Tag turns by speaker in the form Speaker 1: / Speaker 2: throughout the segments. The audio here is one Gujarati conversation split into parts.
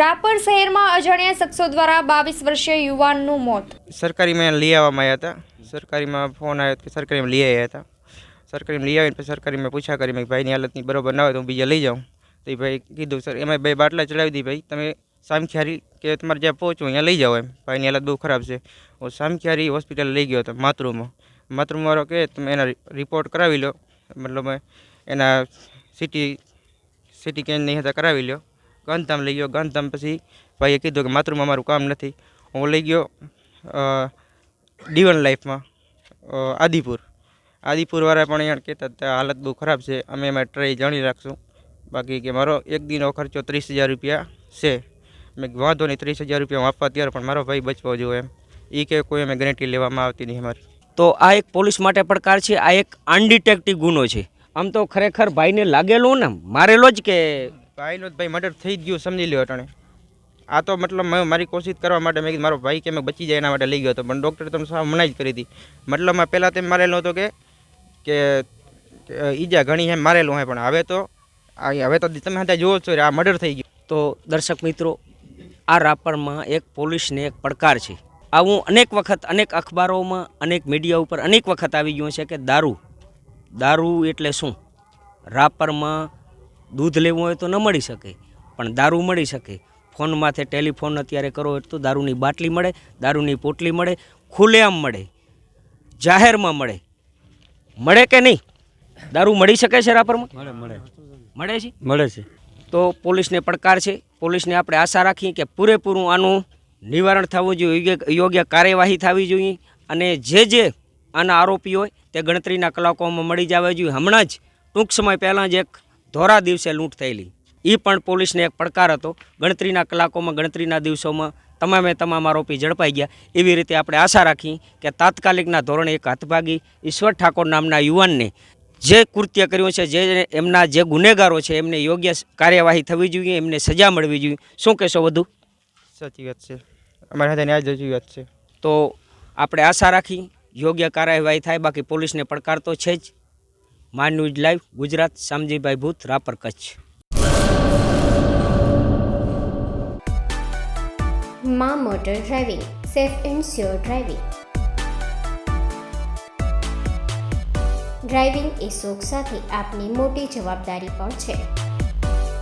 Speaker 1: રાપર શહેરમાં અજાણ્યા શખ્સો દ્વારા બાવીસ વર્ષીય યુવાનનું મોત.
Speaker 2: સરકારીમાં લઈ આવવામાં આવ્યા હતા. સરકારીમાં ફોન આવ્યો કે સરકારીમાં લઈ આવ્યા હતા. સરકારીમાં લઈ આવીને પછી સરકારીમાં પૂછા કરી મેં ભાઈની હાલતની બરોબર ના હોય તો હું બીજા લઈ જાઉં. તો એ ભાઈ કીધું, સર એમાં ભાઈ બાટલા ચડાવી દી ભાઈ. તમે સામખિયારી કે તમારે જ્યાં પહોંચો અહીંયા લઈ જાઓ એમ. ભાઈની હાલત બહુ ખરાબ છે. હું સામખિયારી હોસ્પિટલ લઈ ગયો હતો, માતૃમાં. માતૃમારો કે, તમે એના રિપોર્ટ કરાવી લો. મતલબ એના સિટી સિટી કેન નહીં હતા, કરાવી લો ગાંધધામ લઈ ગયો. ગાંધધામ પછી ભાઈએ કીધું કે માતૃમાં મારું કામ નથી. હું લઈ ગયો ડીવન લાઈફમાં આદિપુર. આદિપુરવાળા પણ અહીંયા કહેતા હતા હાલત બહુ ખરાબ છે. અમે એમાં ટ્રાય જાણી રાખશું. બાકી કે મારો એક દિનનો ખર્ચો ત્રીસ હજાર રૂપિયા છે. મેં વાંધો નહીં, ત્રીસ હજાર રૂપિયા આપવા ત્યારે, પણ મારો ભાઈ બચવો જોઈએ એમ. એ કે કોઈ અમે ગેરંટી લેવામાં આવતી નહીં અમારી.
Speaker 3: તો આ એક પોલીસ માટે પડકાર છે, આ એક અનડિટેક્ટિવ ગુનો છે. આમ તો ખરેખર ભાઈને લાગેલું ને, મારેલો જ કે
Speaker 2: ભાઈનો જ ભાઈ મર્ડર થઈ જ ગયું, સમજી લ્યો અટાણે. આ તો મતલબ મેં, મારી કોશિશ કરવા માટે મેં કીધું, મારો ભાઈ કે મેં બચી જાય એના માટે લઈ ગયો હતો, પણ ડૉક્ટરે તમને સાવ મનાઈ જ કરી હતી. મતલબમાં પહેલાં તેમ મારેલો હતો કે કે ઈજા ઘણી એમ મારેલું હોય પણ હવે તો હવે તો તમે હતા જુઓ છો આ મર્ડર થઈ ગયું.
Speaker 3: તો દર્શક મિત્રો, આ રાપરમાં એક પોલીસને એક પડકાર છે. આવું અનેક વખત, અનેક અખબારોમાં, અનેક મીડિયા ઉપર અનેક વખત આવી ગયું છે કે દારૂ દારૂ એટલે શું? રાપરમાં દૂધ લેવું હોય તો ન મળી શકે પણ દારૂ મળી શકે. ફોનમાંથી ટેલિફોન અત્યારે કરો તો દારૂની બાટલી મળે દારૂની પોટલી મળે ખુલ્લેઆમ મળે જાહેરમાં મળે. મળે કે નહીં? દારૂ મળી શકે છે રાપરમાં?
Speaker 4: મળે મળે.
Speaker 3: મળે છે?
Speaker 4: મળે છે.
Speaker 3: તો પોલીસને પડકાર છે. પોલીસને આપણે આશા રાખીએ કે પૂરેપૂરું આનું નિવારણ થવું જોઈએ યોગ્ય યોગ્ય કાર્યવાહી થવી જોઈએ અને જે જે આના આરોપી હોય તે ગણતરીના કલાકોમાં મળી જવા જોઈએ. હમણાં જ ટૂંક સમય પહેલાં જ એક ધોરા દિવસે લૂંટ થયેલી. એ પણ પોલીસને એક પડકાર હતો. ગણતરીના કલાકોમાં ગણતરીના દિવસોમાં તમામે તમામ આરોપી ઝડપાઈ ગયા. એવી રીતે આપણે આશા રાખી કે તાત્કાલિકના ધોરણે એક હાથભાગી ઈશ્વર ઠાકોર નામના યુવાનને જે કૃત્ય કર્યું છે જે એમના જે ગુનેગારો છે એમને યોગ્ય કાર્યવાહી થવી જોઈએ એમને સજા મળવી જોઈએ. શું કહેશો વધુ?
Speaker 2: સાચી વાત છે. અમારી સાથે ન્યાય સાચી વાત છે.
Speaker 3: તો આપણે આશા રાખી યોગ્ય કાર્યવાહી થાય. બાકી પોલીસને પડકાર તો છે જ. મા ન્યૂઝ લાઈવ, ગુજરાત, શામજીભાઈ ભૂત, રાપર કચ્છ.
Speaker 5: માં motor driving, safe and sure driving. Driving એ શોખ સાથે આપની મોટી જવાબદારી પણ છે.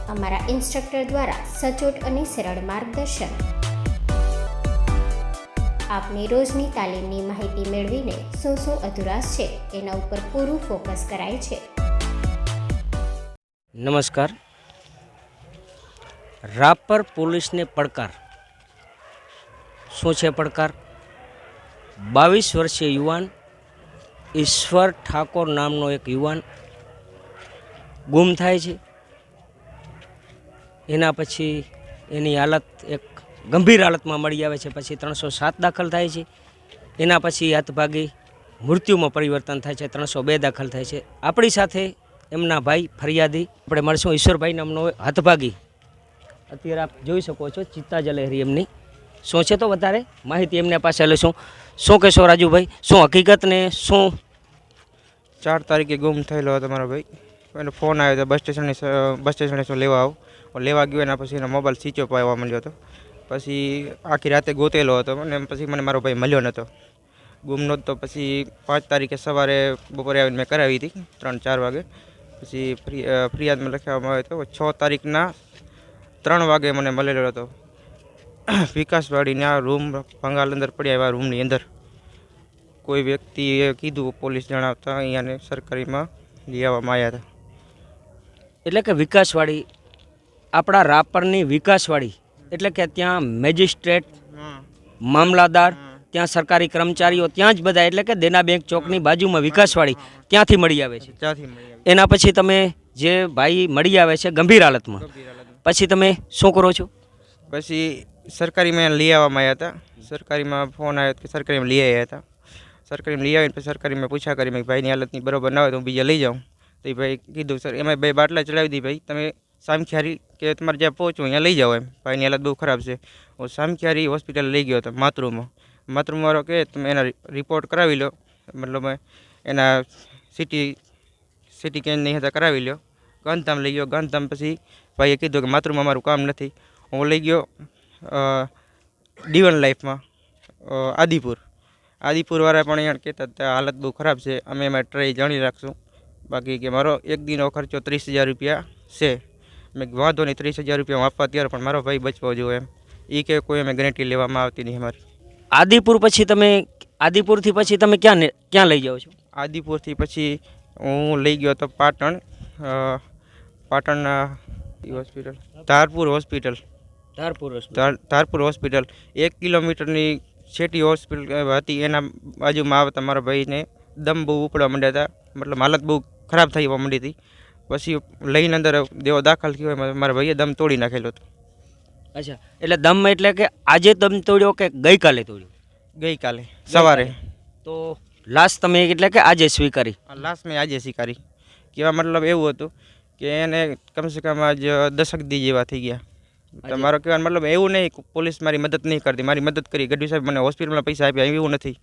Speaker 5: અમારા ઇન્સ્ટ્રક્ટર દ્વારા સચોટ અને સરળ માર્ગદર્શન. આપની રોજની તાલીમની માહિતી મેળવીને શું શું અધુરાશ છે, એના ઉપર પૂરું ફોકસ કરાય છે.
Speaker 3: નમસ્કાર. રાપર પોલીસને પડકાર. શું છે પડકાર? બાવીસ વર્ષીય યુવાન ઈશ્વર ઠાકોર નામનો એક યુવાન ગુમ થાય છે. એના પછી એની હાલત એક ગંભીર હાલતમાં મળી આવે છે. પછી ત્રણસો સાત દાખલ થાય છે. એના પછી હાથભાગી મૃત્યુમાં પરિવર્તન થાય છે. ત્રણસો બે દાખલ થાય છે. આપણી સાથે એમના ભાઈ ફરિયાદી. આપણે મળશું ઈશ્વરભાઈ નામનો હાથભાગી. અત્યારે આપ જોઈ શકો છો ચિત્તા જલહેરી એમની. શું છે તો વધારે માહિતી એમને પાસે લઈશું. શું કહેશો રાજુભાઈ? શું હકીકત ને શું?
Speaker 2: ચાર તારીખે ગુમ થયેલો હતો મારો ભાઈ. એનો ફોન આવ્યો હતો, બસ સ્ટેશને બસ સ્ટેશને શું લેવા આવો. લેવા ગયો એના પછી એનો મોબાઈલ સ્વિચ ઓફ આવવા મળ્યો હતો. પછી આખી રાતે ગોતેલો હતો અને પછી મને મારો ભાઈ મળ્યો નહોતો. ગુમ નહોતો પછી પાંચ તારીખે સવારે બપોરે આવીને મેં કરાવી હતી, ત્રણ ચાર વાગે. પછી ફરિયાદમાં લખાવવામાં આવ્યો હતો છ તારીખના ત્રણ વાગે મને મળેલો હતો. વિકાસવાડીના રૂમ ભંગાલ અંદર પડ્યા એવા રૂમની અંદર. કોઈ વ્યક્તિએ કીધું, પોલીસ જણાવતા અહીંયાને સરકારીમાં લઈ આવવામાં આવ્યા હતા.
Speaker 3: એટલે કે વિકાસવાડી, આપણા રાપરની વિકાસવાડી એટલે કે ત્યાં મેજિસ્ટ્રેટ મામલાદાર ત્યાં સરકારી કર્મચારીઓ ત્યાં જ બધા એટલે કે દેના બેંક ચોકની બાજુમાં વિકાસવાળી ત્યાંથી મળી આવે છે. એના પછી તમે જે ભાઈ મળી આવે છે ગંભીર હાલતમાં પછી તમે શું કરો છો?
Speaker 2: પછી સરકારીમાં લઈ આવવામાં આવ્યા હતા. સરકારીમાં ફોન આવ્યો કે સરકારીમાં લઈ આવ્યા હતા. સરકારીમાં લઈ આવીને પછી સરકારીમાં પૂછા કરી મેં ભાઈની હાલતની બરોબર ના હોય તો હું બીજા લઈ જાઉં. તો એ ભાઈ કીધું સર એમાં ભાઈ બાટલા ચડાવી દી ભાઈ. તમે સામખિયારી કે તમારે જ્યાં પહોંચવું અહીંયા લઈ જાઓ એમ. ભાઈની હાલત બહુ ખરાબ છે. હું સામખિયારી હોસ્પિટલ લઈ ગયો હતો, માતૃમાં. માતૃમવાળો કે તમે એના રિપોર્ટ કરાવી લો. મતલબ એના સિટી સિટી કેન નહીં હતા કરાવી લો ગાંધધામ લઈ ગયો ગાંધધામ પછી ભાઈએ કીધું કે માતૃમાં મારું કામ નથી. હું લઈ ગયો ડીવન લાઈફમાં આદિપુર. આદિપુરવાળા પણ અહીંયા કહેતા હતા હાલત બહુ ખરાબ છે. અમે એમાં ટ્રાય જાણી રાખશું. બાકી કે મારો એક દિનનો ખર્ચો ત્રીસ હજાર રૂપિયા છે. મેં વાંધો નહીં ત્રીસ હજાર રૂપિયા હું આપવા ત્યારે પણ મારો ભાઈ બચવો જોઈએ એમ. એ કે કોઈ અમે ગેરંટી લેવામાં આવતી નહીં અમારી.
Speaker 3: આદિપુર પછી તમે આદિપુરથી પછી તમે ક્યાં ક્યાં લઈ જાઓ છો?
Speaker 2: આદિપુરથી પછી હું લઈ ગયો હતો પાટણ પાટણ પાટણના હોસ્પિટલ ધારપુર હોસ્પિટલ
Speaker 3: ધારપુર
Speaker 2: ધાર ધારપુર હોસ્પિટલ એક કિલોમીટરની છેટી હોસ્પિટલ હતી એના બાજુમાં આવતા મારા ભાઈને દમ બહુ ઉપડવા માંડ્યા હતા. મતલબ હાલત બહુ ખરાબ થઈ જવા માંડી હતી. પછી લઈને અંદર દેવો દાખલ થયો મારા ભાઈએ દમ તોડી નાખેલો હતો.
Speaker 3: અચ્છા એટલે દમ એટલે કે આજે દમ તોડ્યો કે ગઈકાલે તોડ્યો?
Speaker 2: ગઈકાલે સવારે.
Speaker 3: તો લાશ તમે એટલે કે આજે સ્વીકારી?
Speaker 2: લાસ્ટ મેં આજે સ્વીકારી. કેવા મતલબ એવું હતું કે એને કમસે કમ આજ દશક દી જેવા થઈ ગયા. મારો કહેવાનો મતલબ એવું નહીં પોલીસ મારી મદદ નહીં કરતી. મારી મદદ કરી. ગઢવી સાહેબ મને હોસ્પિટલમાં પૈસા આપ્યા એવું નથી.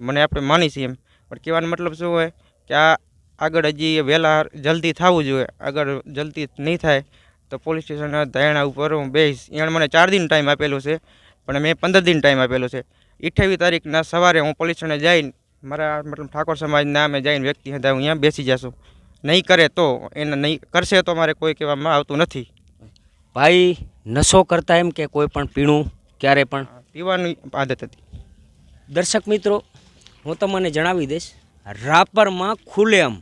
Speaker 2: મને આપણે માની છીએ એમ. પણ કહેવાનો મતલબ શું હોય કે આ આગળ હજી વહેલા જલ્દી થવું જોઈએ. આગળ જલ્દી નહીં થાય તો પોલીસ સ્ટેશન ધયાણા ઉપર હું બેસીશ એણે મને ચાર દિન ટાઈમ આપેલો છે પણ મેં પંદર દિન ટાઈમ આપેલો છે. અઠ્યાવીસ તારીખના સવારે હું પોલીસ સ્ટેશને જઈને મારા મતલબ ઠાકોર સમાજના અમે જઈને વ્યક્તિ હતા હું અહીંયા બેસી જશું. નહીં કરે તો એને નહીં કરશે તો મારે કોઈ કહેવામાં આવતું નથી.
Speaker 3: ભાઈ નશો કરતા એમ કે કોઈ પણ પીણું ક્યારે પણ?
Speaker 2: પીવાની આદત હતી.
Speaker 3: દર્શક મિત્રો હું તમને જણાવી દઈશ રાપરમાં ખુલ્લેઆમ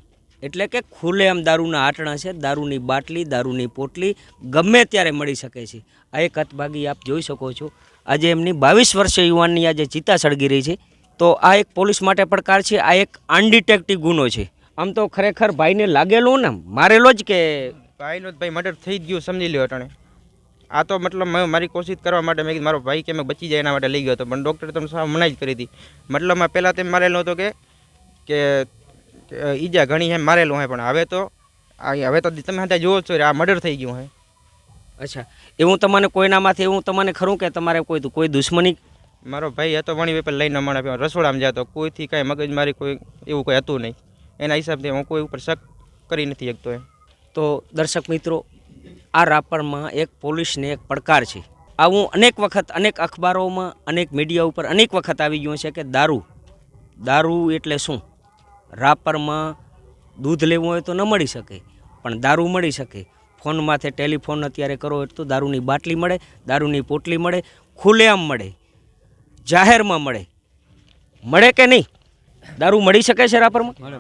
Speaker 3: એટલે કે ખુલ્લેઆમ દારૂના આટણા છે, દારૂની બાટલી, દારૂની પોટલી, ગમે ત્યારે મળી શકે છે. આ એક હતભાગી આપ જોઈ શકો છો. આજે એમની બાવીસ વર્ષે યુવાનની આજે ચિતા સળગી રહી છે. તો આ એક પોલીસ માટે પડકાર છે, આ એક અનડિટેક્ટિવ ગુનો છે. આમ તો ખરેખર ભાઈને લાગેલું ને મારેલો જ કે
Speaker 2: ભાઈનો જ ભાઈ મર્ડર થઈ ગયું, સમજી લ્યો અટાણે. આ તો મતલબ મારી કોશિશ કરવા માટે મેં મારો ભાઈ કે મેં બચી જાય એના માટે લઈ ગયો હતો. પણ ડૉક્ટરે તમને સાવ મનાઈ જ કરી હતી. મતલબમાં પહેલાં તેમ મારેલો હતો કે કે ઈજા ઘણી એમ મારેલું હોય પણ હવે તો હવે તો તમે હતા જુઓ છો આ મર્ડર થઈ ગયું હે.
Speaker 3: અચ્છા એવું તમને કોઈનામાંથી એવું તમને ખરું કે તમારે કોઈ કોઈ દુશ્મની?
Speaker 2: મારો ભાઈ હતો વણી વેપાર લઈને મને રસોડામાં જતો કોઈથી કાંઈ મગજમારી કોઈ એવું કોઈ હતું નહીં. એના હિસાબથી હું કોઈ ઉપર શક કરી નથી શકતો એમ.
Speaker 3: તો દર્શક મિત્રો આ રાપરમાં એક પોલીસને એક પડકાર છે. આવું અનેક વખત અનેક અખબારોમાં અનેક મીડિયા ઉપર અનેક વખત આવી ગયું છે કે દારૂ દારૂ એટલે શું? રાપરમાં દૂધ લેવું હોય તો ન મળી શકે પણ દારૂ મળી શકે. ફોન માથે ટેલિફોન અત્યારે કરો તો દારૂની બાટલી મળે દારૂની પોટલી મળે ખુલ્લેઆમ મળે જાહેરમાં મળે. મળે કે નહીં? દારૂ મળી શકે છે રાપરમાં?
Speaker 4: મળે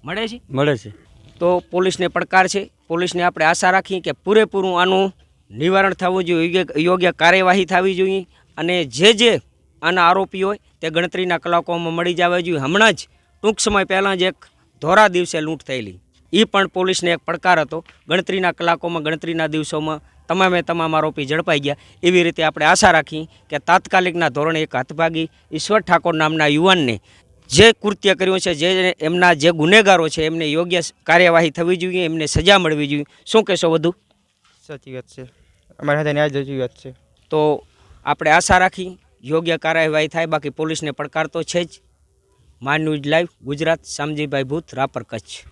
Speaker 4: મળે.
Speaker 3: છે?
Speaker 4: મળે છે.
Speaker 3: તો પોલીસને પડકાર છે. પોલીસને આપણે આશા રાખીએ કે પૂરેપૂરું આનું નિવારણ થવું જોઈએ યોગ્ય કાર્યવાહી થવી જોઈએ અને જે જે આના આરોપી હોય તે ગણતરીના કલાકોમાં મળી જવા જોઈએ. હમણાં જ ટૂંક સમય પહેલાં જ એક ધોરા દિવસે લૂંટ થયેલી. એ પણ પોલીસને એક પડકાર હતો. ગણતરીના કલાકોમાં ગણતરીના દિવસોમાં તમામે તમામ આરોપી ઝડપાઈ ગયા. એવી રીતે આપણે આશા રાખી કે તાત્કાલિકના ધોરણે એક હાથભાગી ઈશ્વર ઠાકોર નામના યુવાનને જે કૃત્ય કર્યું છે જે એમના જે ગુનેગારો છે એમને યોગ્ય કાર્યવાહી થવી જોઈએ એમને સજા મળવી જોઈએ. શું કહેશો વધુ?
Speaker 2: સાચી વાત છે. અમારી સાથે ન્યાય સાચી વાત છે.
Speaker 3: તો આપણે આશા રાખી યોગ્ય કાર્યવાહી થાય. બાકી પોલીસને પડકાર તો છે જ. મા ન્યૂઝ લાઈવ ગુજરાત શામજીભાઈ ભૂત રાપર કચ્છ.